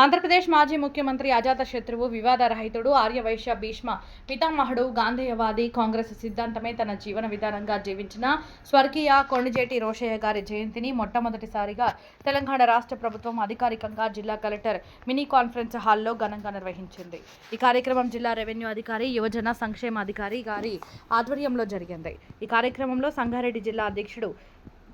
ఆంధ్రప్రదేశ్ మాజీ ముఖ్యమంత్రి అజాత శత్రువు వివాదరహితుడు ఆర్యవైశ్య భీష్మ పితామహుడు గాంధేయవాది కాంగ్రెస్ సిద్ధాంతమే తన జీవన విధానంగా జీవించిన స్వర్గీయ కొండజేటి రోషయ్య గారి జయంతిని మొట్టమొదటిసారిగా తెలంగాణ రాష్ట్ర ప్రభుత్వం అధికారికంగా జిల్లా కలెక్టర్ మినీ కాన్ఫరెన్స్ హాల్లో ఘనంగా నిర్వహించింది. ఈ కార్యక్రమం జిల్లా రెవెన్యూ అధికారి యువజన సంక్షేమ అధికారి గారి ఆధ్వర్యంలో జరిగింది. ఈ కార్యక్రమంలో సంగారెడ్డి జిల్లా అధ్యక్షుడు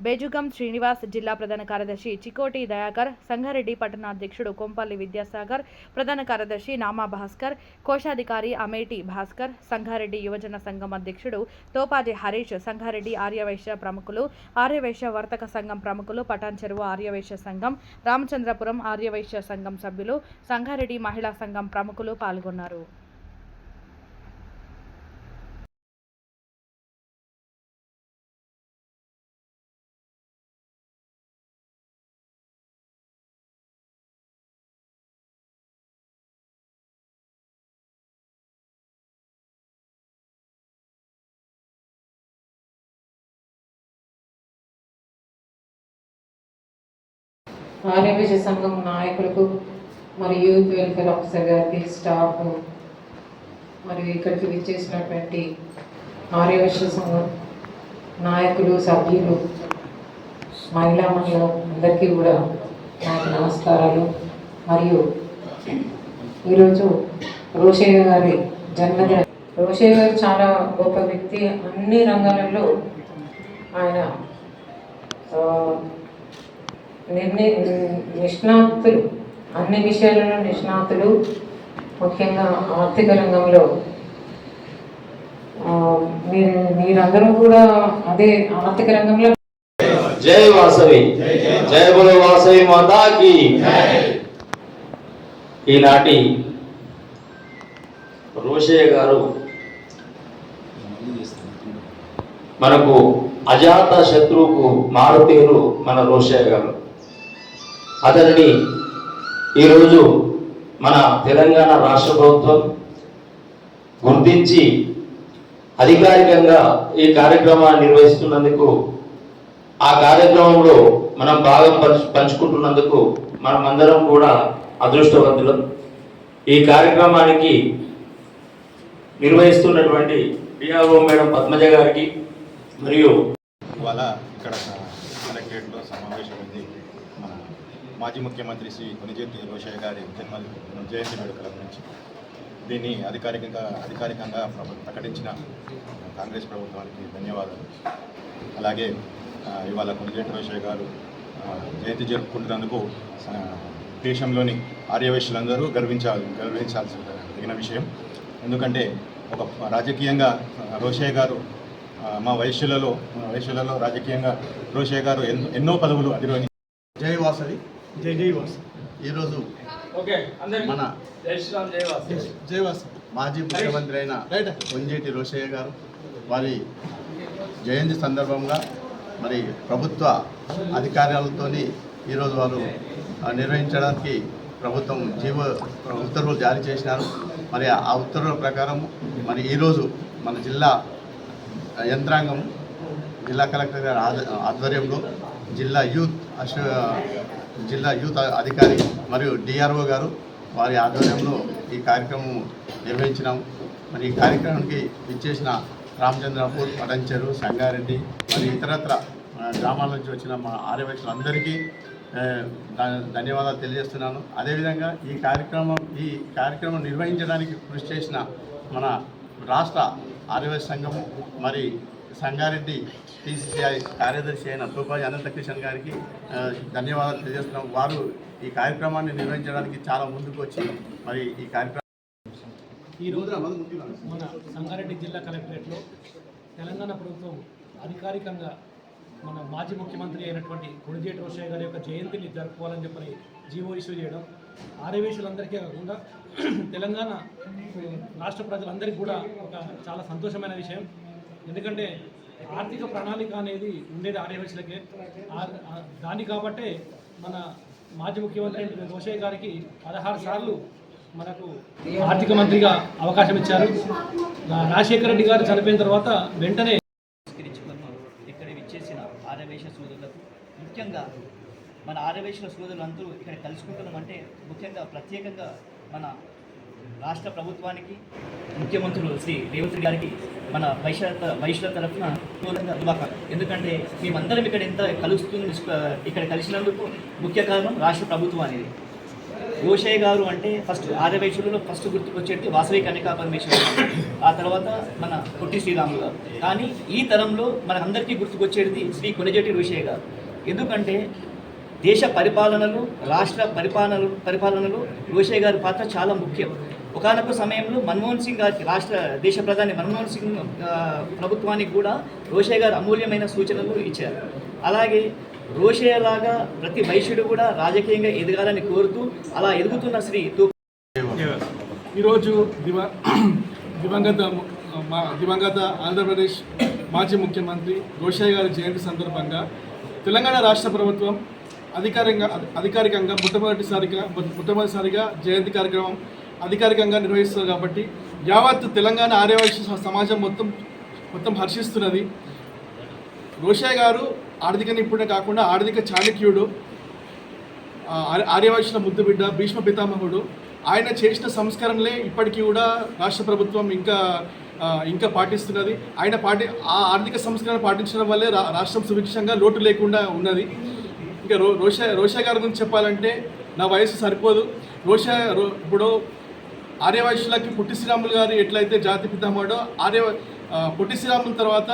బేజుగం శ్రీనివాస్ జిల్లా ప్రధాన కార్యదర్శి చికోటి దయాకర్ సంగారెడ్డి పట్టణాధ్యక్షుడు కొంపల్లి విద్యాసాగర్ ప్రధాన కార్యదర్శి నామా భాస్కర్ కోశాధికారి అమేటి భాస్కర్ సంగారెడ్డి యువజన సంఘం అధ్యక్షుడు తోపాజి హరీష్ సంగారెడ్డి ఆర్యవైశ్య ప్రముఖులు ఆర్యవైశ్య వర్తక సంఘం ప్రముఖులు పటాన్ చెరువు ఆర్యవైశ్య సంఘం రామచంద్రపురం ఆర్యవైశ్య సంఘం సభ్యులు సంగారెడ్డి మహిళా సంఘం ప్రముఖులు పాల్గొన్నారు. ఆర్యవేశ సంఘం నాయకులకు మరియు యూత్ వెల్ఫేర్ ఆఫీసర్ గారికి స్టాఫ్ మరియు ఇక్కడికి విచ్చేసినటువంటి ఆర్యవేశ సంఘం నాయకులు సభ్యులు మహిళా మహిళలు అందరికీ కూడా నాకు నమస్కారాలు. మరియు ఈరోజు రోషయ్య గారి జన్మదిన రోషయ్య గారు చాలా గొప్ప వ్యక్తి. అన్ని రంగాలలో ఆయన నిర్ణయ నిష్ణాతులు అన్ని విషయాలలో నిష్ణాతులు ముఖ్యంగా ఆర్థిక రంగంలో మీరు మీరందరూ కూడా అదే ఆర్థిక రంగంలో. జై వాసవి. జయ బలో వాసవి మాతాకి. ఈనాటి రోషయ్య గారు మనకు అజాత శత్రువుకు మారుతేరు మన రోషయ్య గారు. అతనిని ఈరోజు మన తెలంగాణ రాష్ట్ర ప్రభుత్వం గుర్తించి అధికారికంగా ఈ కార్యక్రమాన్ని నిర్వహిస్తున్నందుకు ఆ కార్యక్రమంలో మనం భాగం పంచు పంచుకుంటున్నందుకు మనం అందరం కూడా అదృష్టవంతులం. ఈ కార్యక్రమానికి నిర్వహిస్తున్నటువంటి పిఆర్ఓ మేడం పద్మజ గారికి మరియు ఇవాళ ఇక్కడ కలెక్టరేట్లో సమావేశం ఉంది. మాజీ ముఖ్యమంత్రి శ్రీ కొనిజేటి రోషయ్య గారి జన్మ జయంతి వేడుకల గురించి దీన్ని అధికారికంగా అధికారికంగా ప్రకటించిన కాంగ్రెస్ ప్రభుత్వానికి ధన్యవాదాలు. అలాగే ఇవాళ కొనిజేటి రోషయ్య గారు జయంతి జరుపుకుంటున్నందుకు దేశంలోని ఆర్యవేశ్యులందరూ గర్వించాలి గర్వించాల్సి తగిన విషయం. ఎందుకంటే ఒక రాజకీయంగా రోషయ్య గారు మా వయస్సులలో మా రాజకీయంగా రోషయ్య గారు ఎన్నో ఎన్నో పదవులు అధిరోహించారు జయవాసవి జై ఈరోజు మన మాజీ ముఖ్యమంత్రి అయిన కొంజేటి రోషయ్య గారు వారి జయంతి సందర్భంగా మరి ప్రభుత్వ అధికారాలతోని ఈరోజు వారు ఆ, నిర్వహించడానికి ప్రభుత్వం జీవ ఉత్తర్వులు జారీ చేసినారు. మరి ఆ ఉత్తర్వుల ప్రకారం మరి ఈరోజు మన జిల్లా యంత్రాంగం జిల్లా కలెక్టర్ గారి ఆధ- ఆధ్వర్యంలో జిల్లా యూత్ అశ జిల్లా యూత్ అధికారి మరియు డిఆర్ఓ గారు వారి ఆధ్వర్యంలో ఈ కార్యక్రమం నిర్వహించినాం. మరి ఈ కార్యక్రమానికి ఇచ్చేసిన రామచంద్రపూర్ పడంచెరు సంగారెడ్డి మరి ఇతరత్ర గ్రామాల నుంచి వచ్చిన మా ఆర్యవేక్షలందరికీ ధన్యవాదాలు తెలియజేస్తున్నాను. అదేవిధంగా ఈ కార్యక్రమం ఈ కార్యక్రమం నిర్వహించడానికి కృషి చేసిన మన రాష్ట్ర ఆర్యవేశ సంఘం మరి సంగారెడ్డి టీసీసీఐ కార్యదర్శి అయిన తూపాజి అనంతకృష్ణ గారికి ధన్యవాదాలు తెలియజేస్తున్నాం. వారు ఈ కార్యక్రమాన్ని నిర్వహించడానికి చాలా ముందుకు వచ్చి మరి ఈ కార్యక్రమం ఈ రోజు మన సంగారెడ్డి జిల్లా కలెక్టరేట్లో తెలంగాణ ప్రభుత్వం అధికారికంగా మన మాజీ ముఖ్యమంత్రి అయినటువంటి కొడిజేటి రోషయ్య గారి యొక్క జయంతిని జరుపుకోవాలని చెప్పని జీవో ఇష్యూ చేయడం ఆర్యవేశులందరికీ కాకుండా తెలంగాణ రాష్ట్ర ప్రజలందరికీ కూడా ఒక చాలా సంతోషమైన విషయం. ఎందుకంటే ఆర్థిక ప్రణాళిక అనేది ఉండేది ఆర్యవేశులకే దాన్ని కాబట్టే మన మాజీ ముఖ్యమంత్రి అయిన రోషయ్య గారికి పదహారు సార్లు మనకు ఆర్థిక మంత్రిగా అవకాశం ఇచ్చారు. రాజశేఖర రెడ్డి గారు చనిపోయిన తర్వాత వెంటనే ఇక్కడ విచ్చేసిన ఆరవేశ సోదరులకు ముఖ్యంగా మన ఆర్యవేశ సోదరులందరూ ఇక్కడ కలుసుకుంటున్నామంటే ముఖ్యంగా ప్రత్యేకంగా మన రాష్ట్ర ప్రభుత్వానికి ముఖ్యమంత్రులు శ్రీ రేవంత్ రెడ్డి గారికి మన వైశ్య వైశ్యుల తరఫున పూర్ణంగా శుభాకాంక్షలు. ఎందుకంటే మేమందరం ఇక్కడ ఎంత కలుస్తుంది ఇక్కడ కలిసినందుకు ముఖ్య కారణం రాష్ట్ర ప్రభుత్వం అనేది. గోషయ్య గారు అంటే ఫస్ట్ ఆర్యవైశ్యులలో ఫస్ట్ గుర్తుకొచ్చేది వాసవి కన్యకా పరమేశ్వర ఆ తర్వాత మన పొట్టి శ్రీరాములు గారు. కానీ ఈ తరంలో మనందరికీ గుర్తుకొచ్చేది శ్రీ కొనిజేటి రోషయ్య గారు. ఎందుకంటే దేశ పరిపాలనలు రాష్ట్ర పరిపాలనలు పరిపాలనలు రోషయ్య గారి పాత్ర చాలా ముఖ్యం. ఒకనొక సమయంలో మన్మోహన్ సింగ్ గారికి రాష్ట్ర దేశ ప్రధాని మన్మోహన్ సింగ్ ప్రభుత్వానికి కూడా రోషే గారు అమూల్యమైన సూచనలు ఇచ్చారు. అలాగే రోషయ్య లాగా ప్రతి వైశ్యుడు కూడా రాజకీయంగా ఎదగాలని కోరుతూ అలా ఎదుగుతున్న శ్రీ ఈరోజు దివ దివంగత మా దివంగత ఆంధ్రప్రదేశ్ మాజీ ముఖ్యమంత్రి రోషయ్య గారి జయంతి సందర్భంగా తెలంగాణ రాష్ట్ర ప్రభుత్వం అధికారికంగా అధికారికంగా మొట్టమొదటిసారిగా మొట్టమొదటిసారిగా జయంతి కార్యక్రమం అధికారికంగా నిర్వహిస్తారు కాబట్టి యావత్ తెలంగాణ ఆర్యవైశ్య సమాజం మొత్తం మొత్తం హర్షిస్తున్నది. రోషయ్య గారు ఆర్థిక నిపుణుడే కాకుండా ఆర్థిక చాణక్యుడు ఆర్య- ఆర్యవైశ్యుల ముద్దు బిడ్డ భీష్మ పితామహుడు. ఆయన చేసిన సంస్కరణలే ఇప్పటికీ కూడా రాష్ట్ర ప్రభుత్వం ఇంకా ఇంకా పాటిస్తున్నది. ఆయన పాటి ఆ ఆర్థిక సంస్కరణ పాటించడం వల్లే రా రాష్ట్రం సుభిక్షంగా లోటు లేకుండా ఉన్నది. ఇంకా రో రోష రోష గారి గురించి చెప్పాలంటే నా వయసు సరిపోదు. రోష ఇప్పుడు ఆర్యవైశ్యులకి పొట్టి శ్రీరాములు గారు ఎట్లయితే జాతి పితామహుడో ఆర్య పుట్టి పొట్టి శ్రీరాముల తర్వాత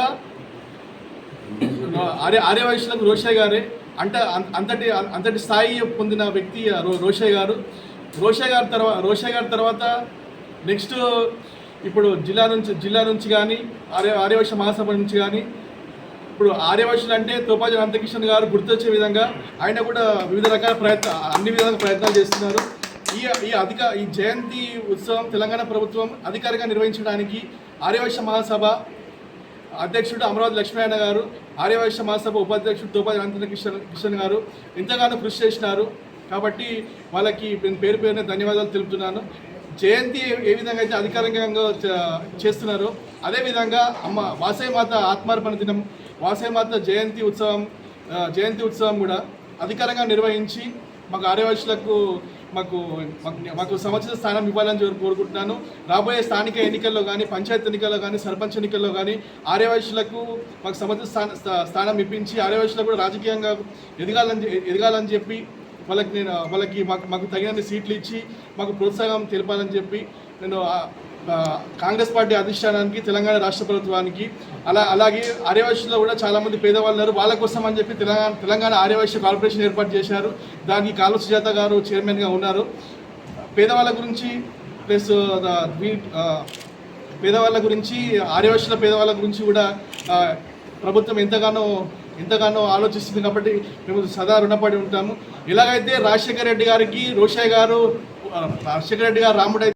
ఆర్య ఆర్యవైశ్యులకు రోషయ్య గారే అంటే అంతటి అంతటి స్థాయి పొందిన వ్యక్తి రో- రోషయ్య గారు. రోషయ్య గారి తర్వాత రోషయ్య గారి తర్వాత నెక్స్ట్ ఇప్పుడు జిల్లా నుంచి జిల్లా నుంచి కానీ ఆర్య ఆర్యవైశ్య మహాసభ నుంచి కానీ ఇప్పుడు ఆర్యవైశ్యులు అంటే తోపాజీ రామకృష్ణ గారు గుర్తొచ్చే విధంగా ఆయన కూడా వివిధ రకాల ప్రయత్న అన్ని విధాలుగా ప్రయత్నాలు చేస్తున్నారు. ఈ ఈ అధిక ఈ జయంతి ఉత్సవం తెలంగాణ ప్రభుత్వం అధికారికంగా నిర్వహించడానికి ఆర్యవైశ్య మహాసభ అధ్యక్షుడు అమరావతి లక్ష్మీనారాయణ గారు ఆర్యవైశ్య మహాసభ ఉపాధ్యక్షుడు తోపాది అనంతర కిషన్ కిషన్ గారు ఎంతగానో కృషి చేసినారు. కాబట్టి వాళ్ళకి నేను పేరు పేరున ధన్యవాదాలు తెలుపుతున్నాను. జయంతి ఏ విధంగా అయితే అధికారికంగా చేస్తున్నారో అదేవిధంగా అమ్మ వాసవిమాత ఆత్మార్పణ దినం వాసవిమాత జయంతి ఉత్సవం జయంతి ఉత్సవం కూడా అధికారంగా నిర్వహించి మాకు ఆర్యవైశ్యులకు మాకు మాకు- మాకు సముచిత స్థానం ఇవ్వాలని చెప్పి కోరుకుంటున్నాను. రాబోయే స్థానిక ఎన్నికల్లో కానీ పంచాయత్ ఎన్నికల్లో కానీ సర్పంచ్ ఎన్నికల్లో కానీ ఆర్యవైశ్యులకు మాకు సముచిత స్థాన స్థానం ఇప్పించి ఆర్యవైశ్యులకు కూడా రాజకీయంగా ఎదగాలని ఎదగాలని చెప్పి వాళ్ళకి నేను వాళ్ళకి మాకు మాకు తగినన్ని సీట్లు ఇచ్చి మాకు ప్రోత్సాహం తెలపాలని చెప్పి నేను కాంగ్రెస్ పార్టీ అధిష్టానానికి తెలంగాణ రాష్ట్ర ప్రభుత్వానికి అలా అలాగే ఆర్యవైశ్యులో కూడా చాలామంది పేదవాళ్ళు ఉన్నారు. వాళ్ళ కోసం అని చెప్పి తెలంగాణ తెలంగాణ ఆర్యవైశ్య కార్పొరేషన్ ఏర్పాటు చేశారు. దానికి కాలు సుజాత గారు చైర్మన్గా ఉన్నారు. పేదవాళ్ళ గురించి ప్లస్ వీ- పేదవాళ్ళ గురించి ఆర్యవైశ్యుల పేదవాళ్ళ గురించి కూడా ప్రభుత్వం ఎంతగానో ఎంతగానో ఆలోచిస్తుంది కాబట్టి మేము సదా రుణపడి ఉంటాము. ఇలాగైతే రాజశేఖర రెడ్డి గారికి రోషయ్య గారు రాజశేఖర రెడ్డి గారు రాముడైతే